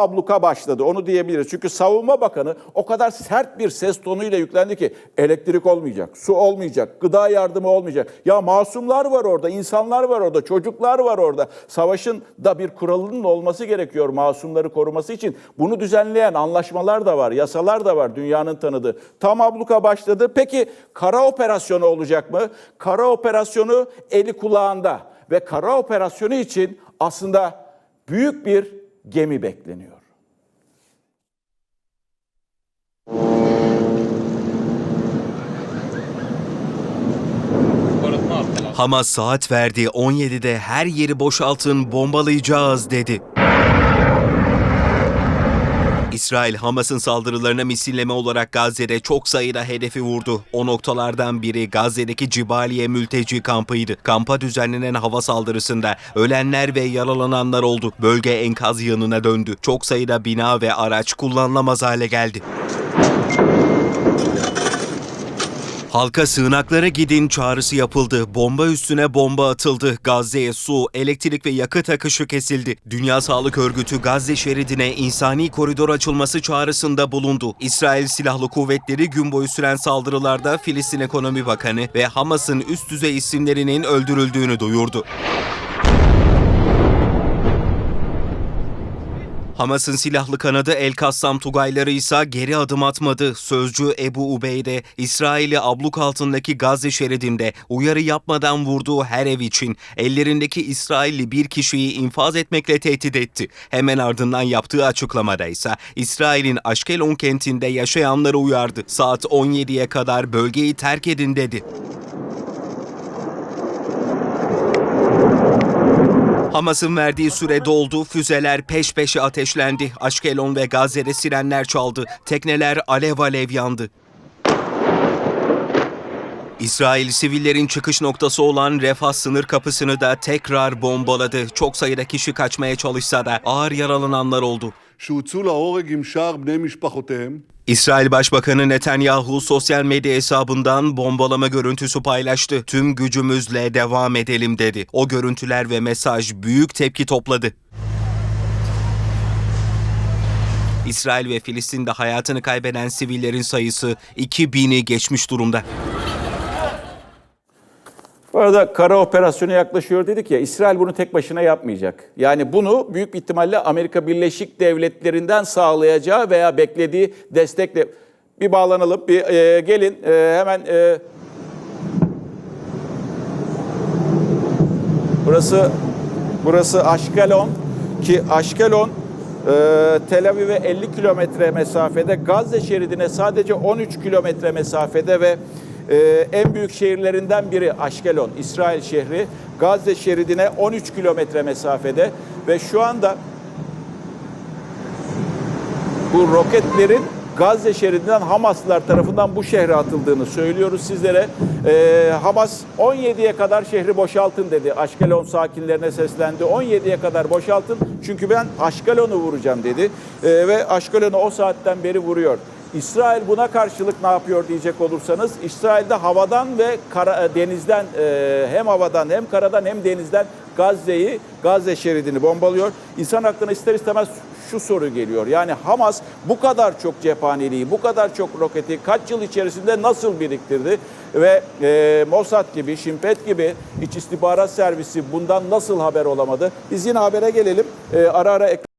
abluka başladı. Onu diyebiliriz. Çünkü savunma bakanı o kadar sert bir ses tonuyla yüklendi ki elektrik olmayacak, su olmayacak, gıda yardımı olmayacak. Ya masumlar var orada, insanlar var orada, çocuklar var orada. Savaşın da bir kuralının olması gerekiyor masumları koruması için. Bunu düzenleyen anlaşmalar da var, yasalar da var dünyanın tanıdığı. Tam abluka başladı. Peki kara operasyonu olacak mı? Kara operasyonu eli kulağında ve kara operasyonu için aslında büyük bir gemi bekleniyor. Hamas saat verdi 17'de her yeri boşaltın bombalayacağız dedi. İsrail Hamas'ın saldırılarına misilleme olarak Gazze'de çok sayıda hedefi vurdu. O noktalardan biri Gazze'deki Cibaliye mülteci kampıydı. Kampa düzenlenen hava saldırısında ölenler ve yaralananlar oldu. Bölge enkaz yanına döndü. Çok sayıda bina ve araç kullanılamaz hale geldi. Halka sığınaklara gidin çağrısı yapıldı. Bomba üstüne bomba atıldı. Gazze'ye su, elektrik ve yakıt akışı kesildi. Dünya Sağlık Örgütü Gazze şeridine insani koridor açılması çağrısında bulundu. İsrail Silahlı Kuvvetleri gün boyu süren saldırılarda Filistin Ekonomi Bakanı ve Hamas'ın üst düzey isimlerinin öldürüldüğünü duyurdu. Hamas'ın silahlı kanadı El Kassam Tugayları ise geri adım atmadı. Sözcü Ebu Ubeyde, İsrail'i abluk altındaki Gazze şeridinde uyarı yapmadan vurduğu her ev için ellerindeki İsrailli bir kişiyi infaz etmekle tehdit etti. Hemen ardından yaptığı açıklamada ise İsrail'in Aşkelon kentinde yaşayanları uyardı. Saat 17'ye kadar bölgeyi terk edin dedi. Hamas'ın verdiği süre doldu, füzeler peş peşe ateşlendi. Aşkelon ve Gazze'de sirenler çaldı, tekneler alev alev yandı. İsrail sivillerin çıkış noktası olan Refah sınır kapısını da tekrar bombaladı. Çok sayıda kişi kaçmaya çalışsa da ağır yaralananlar oldu. שהוצאו להורג עם שאר בני משפחותיהם, İsrail Başbakanı Netanyahu sosyal medya hesabından bombalama görüntüsü paylaştı. Tüm gücümüzle devam edelim dedi. O görüntüler ve mesaj büyük tepki topladı. İsrail ve Filistin'de hayatını kaybeden sivillerin sayısı 2000'i geçmiş durumda. Bu arada kara operasyonu yaklaşıyor dedik ya İsrail bunu tek başına yapmayacak. Yani bunu büyük ihtimalle Amerika Birleşik Devletleri'nden sağlayacağı veya beklediği destekle bir bağlanalım. Bir e, gelin e, hemen e, Burası burası Aşkelon ki Aşkelon e, Tel Aviv'e 50 kilometre mesafede, Gazze şeridine sadece 13 kilometre mesafede ve e, en büyük şehirlerinden biri Aşkelon, İsrail şehri. Gazze şeridine 13 kilometre mesafede ve şu anda bu roketlerin Gazze şeridinden Hamaslılar tarafından bu şehre atıldığını söylüyoruz sizlere. Ee, Hamas 17'ye kadar şehri boşaltın dedi. Aşkelon sakinlerine seslendi. 17'ye kadar boşaltın çünkü ben Aşkelon'u vuracağım dedi. Ee, ve Aşkelon'u o saatten beri vuruyor. İsrail buna karşılık ne yapıyor diyecek olursanız İsrail'de havadan ve kara, e, denizden e, hem havadan hem karadan hem denizden Gazze'yi, Gazze şeridini bombalıyor. İnsan aklına ister istemez şu soru geliyor. Yani Hamas bu kadar çok cephaneliği, bu kadar çok roketi kaç yıl içerisinde nasıl biriktirdi? Ve e, Mossad gibi, Şimpet gibi İç İstihbarat Servisi bundan nasıl haber olamadı? Biz yine habere gelelim. E, ara ara ekran